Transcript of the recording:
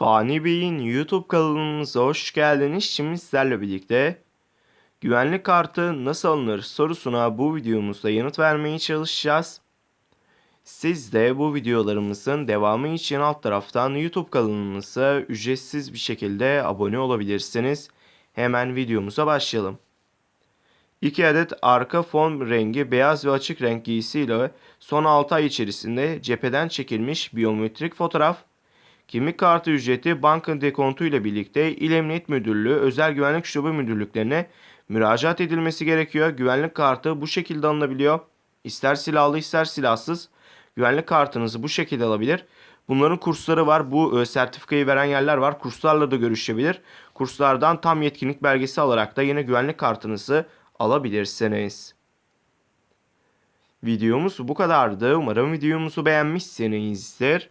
Fani Bey'in YouTube kanalımıza hoş geldiniz. Şimdi sizlerle birlikte güvenlik kartı nasıl alınır sorusuna bu videomuzda yanıt vermeye çalışacağız. Siz de bu videolarımızın devamı için alt taraftan YouTube kanalımıza ücretsiz bir şekilde abone olabilirsiniz. Hemen videomuza başlayalım. 2 adet arka fon rengi beyaz ve açık renk giysiyle son 6 ay içerisinde cepheden çekilmiş biyometrik fotoğraf, Kimlik kartı ücreti banka dekontu ile birlikte İl Emniyet Müdürlüğü Özel Güvenlik Şube Müdürlüklerine müracaat edilmesi gerekiyor. Güvenlik kartı bu şekilde alınabiliyor. İster silahlı ister silahsız güvenlik kartınızı bu şekilde alabilir. Bunların kursları var. Bu e, sertifikayı veren yerler var. Kurslarla da görüşebilir. Kurslardan tam yetkinlik belgesi alarak da yine güvenlik kartınızı alabilirsiniz. Videomuz bu kadardı. Umarım videomuzu beğenmişsinizdir.